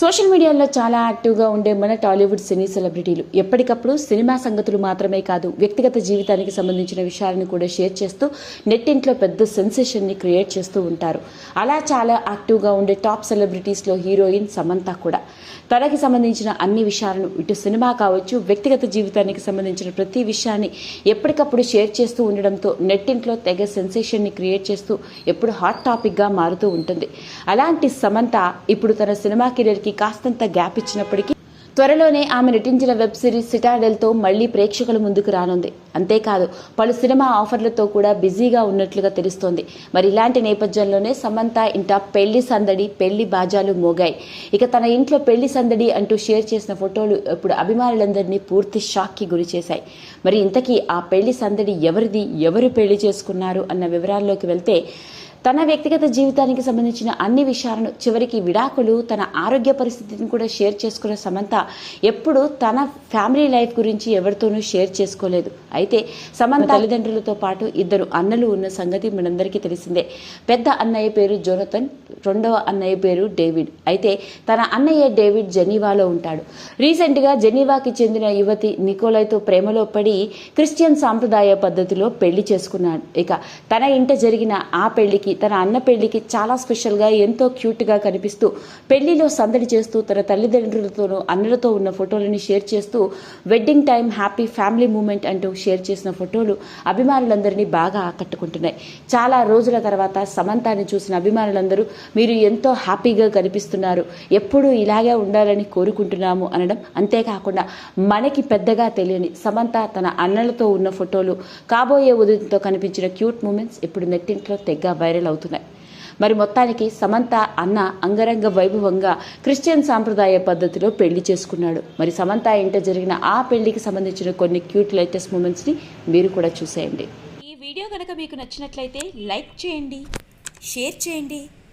Social మీడియాలో చాలా యాక్టివ్గా ఉండే మన టాలీవుడ్ సినీ సెలబ్రిటీలు ఎప్పటికప్పుడు సినిమా సంగతులు మాత్రమే కాదు వ్యక్తిగత జీవితానికి సంబంధించిన విషయాలను కూడా షేర్ చేస్తూ నెట్టింట్లో పెద్ద సెన్సేషన్ని క్రియేట్ చేస్తూ ఉంటారు. అలా చాలా యాక్టివ్గా ఉండే టాప్ సెలబ్రిటీస్లో హీరోయిన్ సమంత కూడా. తనకి సంబంధించిన అన్ని విషయాలను ఇటు సినిమా కావచ్చు వ్యక్తిగత జీవితానికి సంబంధించిన ప్రతి విషయాన్ని ఎప్పటికప్పుడు షేర్ చేస్తూ ఉండడంతో నెట్టింట్లో తెగ సెన్సేషన్ని క్రియేట్ చేస్తూ ఎప్పుడు హాట్ టాపిక్గా మారుతూ ఉంటుంది. అలాంటి సమంత ఇప్పుడు తన సినిమా కెరీర్కి కాస్తంత గ్యాప్ ఇచ్చినప్పటికీ త్వరలోనే ఆమె నటించిన వెబ్ సిరీస్ సిటాడెల్తో మళ్ళీ ప్రేక్షకుల ముందుకు రానుంది. అంతేకాదు పలు సినిమా ఆఫర్లతో కూడా బిజీగా ఉన్నట్లుగా తెలుస్తోంది. మరి ఇలాంటి నేపథ్యంలోనే సమంత ఇంట పెళ్ళి సందడి పెళ్ళి బాజాలు మోగాయి. ఇక తన ఇంట్లో పెళ్ళి సందడి అంటూ షేర్ చేసిన ఫోటోలు ఇప్పుడు అభిమానులందరినీ పూర్తి షాక్కి గురి చేశాయి. మరి ఇంతకీ ఆ పెళ్ళి సందడి ఎవరిది ఎవరు పెళ్ళి చేసుకున్నారు అన్న వివరాల్లోకి వెళ్తే తన వ్యక్తిగత జీవితానికి సంబంధించిన అన్ని విషయాలను చివరికి విడాకులు తన ఆరోగ్య పరిస్థితిని కూడా షేర్ చేసుకున్న సమంత ఎప్పుడు తన ఫ్యామిలీ లైఫ్ గురించి ఎవరితోనూ షేర్ చేసుకోలేదు. అయితే సమంత తల్లిదండ్రులతో పాటు ఇద్దరు అన్నలు ఉన్న సంగతి మనందరికీ తెలిసిందే. పెద్ద అన్నయ్య పేరు జోనతన్ రెండవ అన్నయ్య పేరు డేవిడ్. అయితే తన అన్నయ్య డేవిడ్ జెనీవాలో ఉంటాడు. రీసెంట్గా జెనీవాకి చెందిన యువతి నికోలైతో ప్రేమలో పడి క్రిస్టియన్ సాంప్రదాయ పద్ధతిలో పెళ్ళి చేసుకున్నాడు. ఇక తన ఇంట జరిగిన ఆ పెళ్ళికి తన అన్న పెళ్ళికి చాలా స్పెషల్గా ఎంతో క్యూట్గా కనిపిస్తూ పెళ్ళిలో సందడి చేస్తూ తన తల్లిదండ్రులతోనూ అన్నలతో ఉన్న ఫోటోలని షేర్ చేస్తూ wedding time happy family moment అంటూ షేర్ చేసిన ఫోటోలు అభిమానులందరినీ బాగా ఆకట్టుకుంటున్నాయి. చాలా రోజుల తర్వాత సమంతాన్ని చూసిన అభిమానులందరూ మీరు ఎంతో హ్యాపీగా కనిపిస్తున్నారు. ఎప్పుడు ఇలాగే ఉండాలని కోరుకుంటున్నాము అనడం అంతేకాకుండా మనకి పెద్దగా తెలియని సమంత తన అన్నలతో ఉన్న ఫోటోలు కాబోయే ఉదయంతో కనిపించిన క్యూట్ మూమెంట్స్ ఇప్పుడు నెట్టింట్లో తెగ్గ వైరల్ అవుతున్నాయి. మరి మొత్తానికి సమంత అన్న అంగరంగ వైభవంగా క్రిస్టియన్ సాంప్రదాయ పద్ధతిలో పెళ్ళి చేసుకున్నాడు. మరి సమంత ఇంట జరిగిన ఆ పెళ్ళికి సంబంధించిన కొన్ని క్యూట్ లేటెస్ట్ మూమెంట్స్ని మీరు కూడా చూసేయండి. ఈ వీడియో కనుక మీకు నచ్చినట్లయితే లైక్ చేయండి షేర్ చేయండి